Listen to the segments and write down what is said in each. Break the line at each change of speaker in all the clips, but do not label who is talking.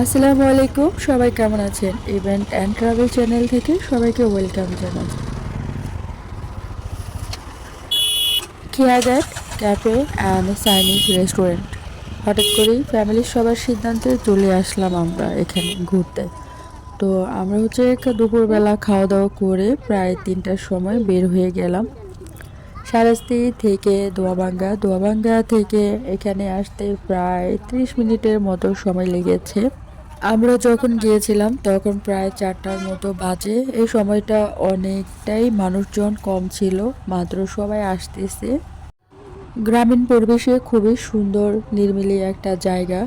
আসসালামু আলাইকুম, সবাই কেমন আছেন? ইভেন্ট অ্যান্ড ট্রাভেল চ্যানেল থেকে সবাইকে ওয়েলকাম জানাচ্ছি কিয়াগ্যাট ক্যাফে অ্যান্ড চাইনিজ রেস্টুরেন্ট হঠাৎ করেই ফ্যামিলির সবার সিদ্ধান্তে চলে আসলাম আমরা এখানে ঘুরতে। তো আমরা হচ্ছে দুপুরবেলা খাওয়া দাওয়া করে প্রায় তিনটার সময় বের হয়ে গেলাম। সারাস্তি থেকে দোয়াবাঙ্গা দোয়াবাঙ্গা থেকে এখানে আসতে প্রায় ত্রিশ মিনিটের মতো সময় লেগেছে। আমরা যখন গিয়েছিলাম, তখন প্রায় চারটার মতো বাজে। এই সময়টা অনেকটাই মানুষজন কম ছিল, মাত্র সবাই আসতেছে। গ্রামীণ পরিবেশে খুবই সুন্দর নির্মিলি একটা জায়গা।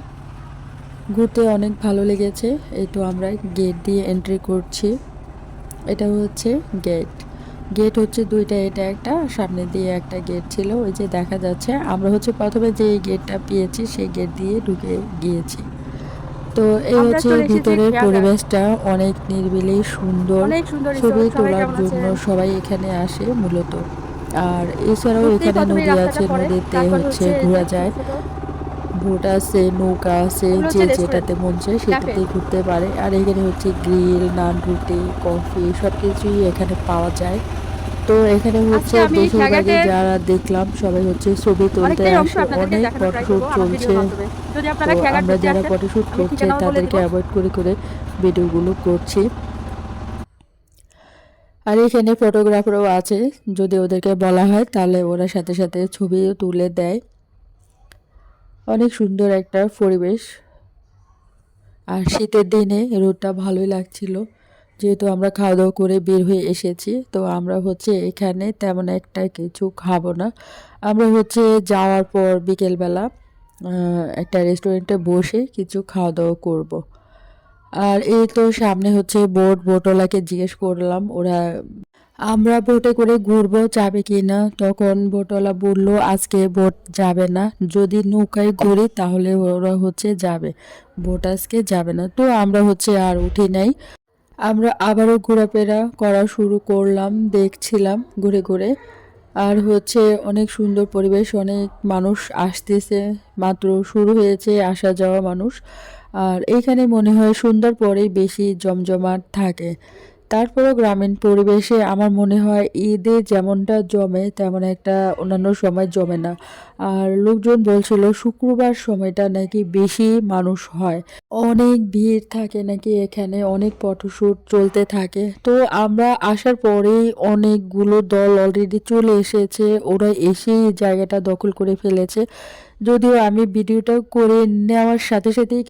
ঘুরতে অনেক ভালো লেগেছে। এই তো আমরা গেট দিয়ে এন্ট্রি করছি। এটা হচ্ছে গেট গেট হচ্ছে দুইটা, এটা একটা, সামনে দিয়ে একটা গেট ছিল। ওই যে দেখা যাচ্ছে, আমরা হচ্ছে প্রথমে যে গেটটা পেয়েছি, সেই গেট দিয়ে ঢুকে গিয়েছি। তো এই হচ্ছে ভিতরের পরিবেশটা। অনেক নিরিবিলি সুন্দর। ছবি তোলার জন্য সবাই এখানে আসে মূলত। আর এছাড়াও এখানে নদী আছে নদীতে হচ্ছে ঘোরা যায়। বোট আছে নৌকা আছে যে যেটাতে মন চায় সেটাতে ঘুরতে পারে। আর এখানে হচ্ছে গ্রিল নান রুটি কফি সব কিছুই এখানে পাওয়া যায়। তো এখানে হচ্ছে বেশিরভাগই যারা দেখলাম সবাই হচ্ছে ছবি তুলতে
অনেকটাই অংশ
আসে অনেক ফটোশুট চলছে। তো আমরা যারা ফটোশুট করছে তাদেরকে অ্যাভয়েড করে করে ভিডিওগুলো করছি। আর এখানে ফটোগ্রাফারও আছে। যদি ওদেরকে বলা হয় তাহলে ওরা সাথে সাথে ছবিও তুলে দেয়। অনেক সুন্দর একটা পরিবেশ। আর শীতের দিনে রোদটা ভালোই লাগছিল। যেহেতু আমরা খাওয়া দাওয়া করে বের হয়ে এসেছি, তো আমরা হচ্ছে এখানে তেমন একটা কিছু খাব না। আমরা হচ্ছে যাওয়ার পর বিকেলবেলা একটা রেস্টুরেন্টে বসে কিছু খাওয়া দাওয়া করব। আর এই তো সামনে হচ্ছে বোট, বোটওয়ালাকে জিজ্ঞেস করলাম, ওরা, আমরা বোটে করে ঘুরবো, যাবে কি না তখন বোটওয়ালা বলল, আজকে বোট যাবে না। যদি নৌকায় ঘুরি তাহলে ওরা হচ্ছে যাবে। বোট আজকে যাবে না। তো আমরা হচ্ছে আর উঠি নাই। আমরা আবারও ঘোরাফেরা করা শুরু করলাম, দেখছিলাম ঘুরে ঘুরে। আর হচ্ছে অনেক সুন্দর পরিবেশ, অনেক মানুষ আসতেছে, মাত্র শুরু হয়েছে আসা যাওয়া মানুষ। আর এইখানে মনে হয় সুন্দর পরেই বেশি জমজমাট থাকে। তারপরেও গ্রামীণ পরিবেশে আমার মনে হয় ঈদে যেমনটা জমে, তেমন একটা অন্যান্য সময় জমে না। আর লোকজন বলছিল শুক্রবার সময়টা নাকি বেশি মানুষ হয়। অনেক ভিড় থাকে নাকি এখানে, অনেক ফটোশ্যুট চলতে থাকে। তো আমরা আসার পরেই অনেকগুলো দল অলরেডি চলে এসেছে, ওরা এসেই জায়গাটা দখল করে ফেলেছে। যদিও আমি ভিডিওটা করে নেওয়ার সাথে সাথেই